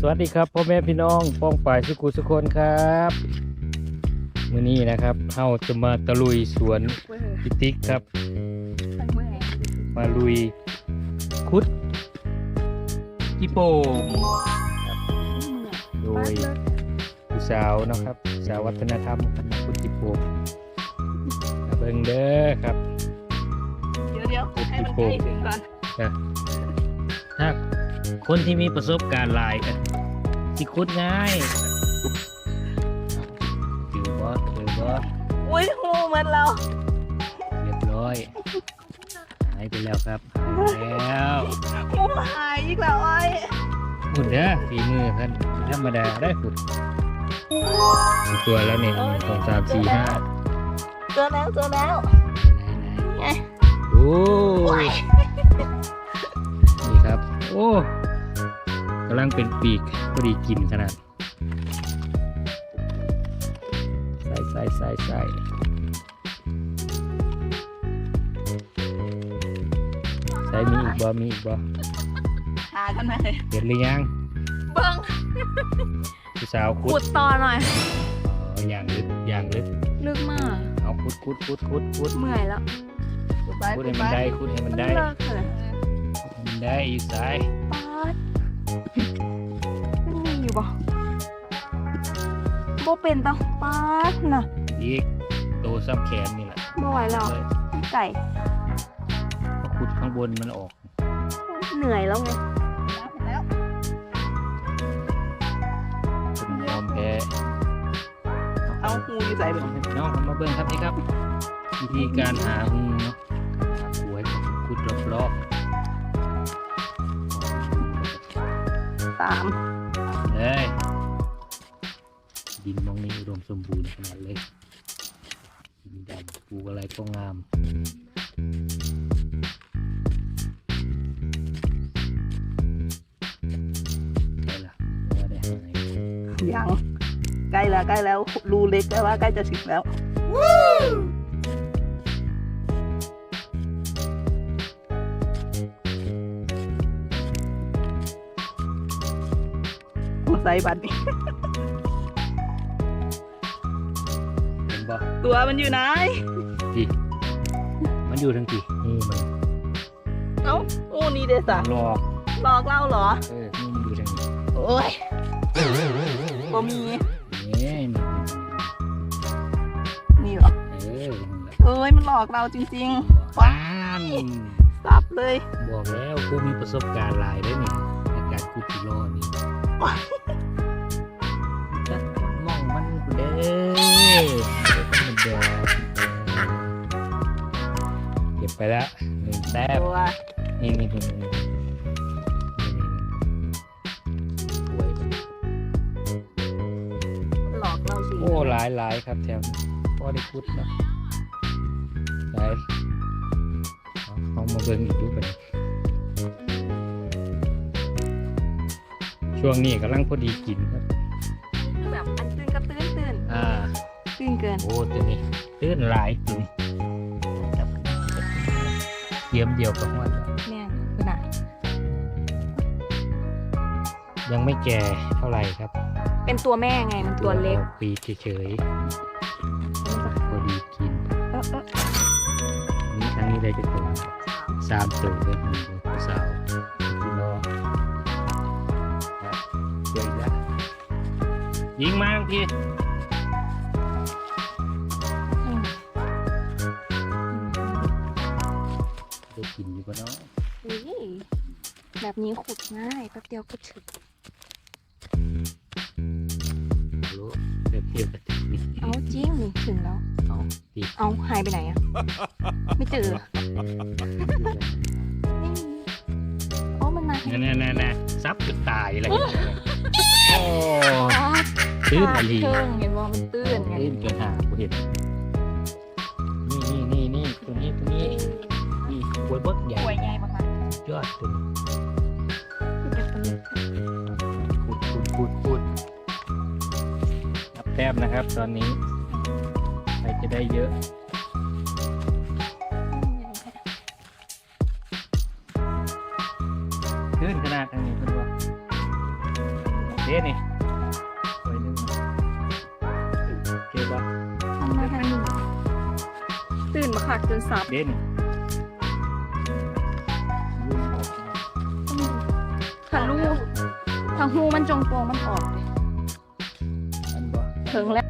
สวัสดีครับพ่อแม่พี่น้องป้องป่ายสุกุสุคนครับมื้อนี้นะครับเฮาจะมาตะลุยสวนพิติกครับ มาลุยคุดจิโป่งโดยผู้สาวเนาะครับสาววัฒนธรรมครับคุดจิโป่งมาเบิ่งเด้อครับ เดี๋ยวเดี๋ยวให้มันใกล้ถึงก่อนถ้า คนที่มีประสบการณ์หลายกันสิคุดง่ายถือบอสถือบอสอุ้ยหูเหมือนเราเรียบร้อย หายไปแล้วครับหายไปแล้วหูหายอีกแล้วอ้อยหุ่นเด้อฝีมือเพิ่นธรรมดาได้หุ่นมีตัวแล้วเนี่ยหนึ่งสองสามสี่ห้าเจอแล้วเจอแล้วไหนๆโอ้ยนี่ครับ โอ้ กำลังเป็นปีกพอดีกินขนาดใส่ใส่ใส่ใส่ใส่มีอีกบ่มีอีกบ่หากันมาเลยเห็นหรือยังเบิ้งผู้สาวคุขุดดต่อหน่อยอ๋ออย่างลึกอย่างลึกลึกมาก เอาคุดคุดคุดคุดคุดเมื่อยแล้วขุดไปคุดขุให้ดมันไปได้คุดให้มันได้เลิกเลยคุดให้มันได้อีสาย ป๊าดมันมี อยู่บ่โบเป็นต้องป๊าดน่ะอีกโตซ้ำแขนนี่แหละบ่ไหวแล้วเลยไก่พอขุดข้างบนมันออกเหนื่อยแล้วไงแล้วผมยอมแพ้เอาหูอยู่ใส่น้องให้พี่น้องเอามาเบิ่งครับนี่ครับ วิธีการหาหูเนาะหาหวยขุดรอบสามๆ เลย ดินมองนี้อุดมสมบูรณ์ขนาดเลยดินดำปลูกอะไรก็งามใช่ละว่าได้หายยังใกล้แล้วใกล้แล้วรูเล็กแต่ว่าใกล้จะถึงแล้ว มาใส่บัตรนี่เห็นบ่ตัวมันอยู่ไหน พี่มันอยู่ทั้งกี่นี่มันเอ้าโอ้นี่เดซ่ะหลอกหลอกเราเหรอ เออนี่มันอยู่ทั้งนี้โอ้ยบ่มี นี่มันนี่เหรอ เออนั่นแหละเอ้ย มันหลอกเราจริงบ้านๆสับเลย บอกแล้วกูมีประสบการณ์หลายได้นี่ในการขุดกิโลนี่จั ไปแล้วหนึ่งแต้มตัวนี่นี่นี่นี่สวยหลอกเราจริงโอ้หลายหลายครับแถวนี้พอได้ขุดเนาะหลายเอาเอามาเบิ่งอีกดูกันช่วงนี้กำลังพอดีกินครับ แบบอันตื้นก็ตื้นตื้นอ่า ตื้นเกินโอ้ตัวนี้ตื้นหลายตัวนี้ครับ เยี่ยมเดียวกับว่าแม่งคือน่ะยังไม่แก่เท่าไหร่ครับเป็นตัวแม่ไงมันตัวเล็กออปีเฉยๆพอดีกินเออเออนี่อันนี้ได้จะตัวสามตัวเลยมีตัวสาวพี่น้องครับเจออีกแล้วยิงมาทั้ กินอยู่ปะเนาะอุ้ยแบบนี้ขุดง่ายแป๊บเดียวก็ถึงรู้เทียบเทียบกันนี่เอาจริงนี่ถึงแล้ว เอาตีเอาหายไปไหนอะไม่เจอโอ้มันมาแน่แน่แน่ซับจนตายอะไรอย่างเงี้ยโอ้อ๋อตื้นอะลีเชิงเห็นว่ามันตื้นไงตื้นจนหากูเห็นนี่ ยอดตัวนี้เก็บตัวนี้พูดพูดพูดพูดนับแต้มนะครับ ตอนนี้ใครจะได้เยอะขึ้นขนาดอันนี้เพื่อนว่าเด้นี่ไว้หนึงเก็บว่าทำมาทางนี้ตื่นมาขักจนสับเด้นี่ หูมันจงโปงมันออกเลยอันบ่ ถึงแล้ว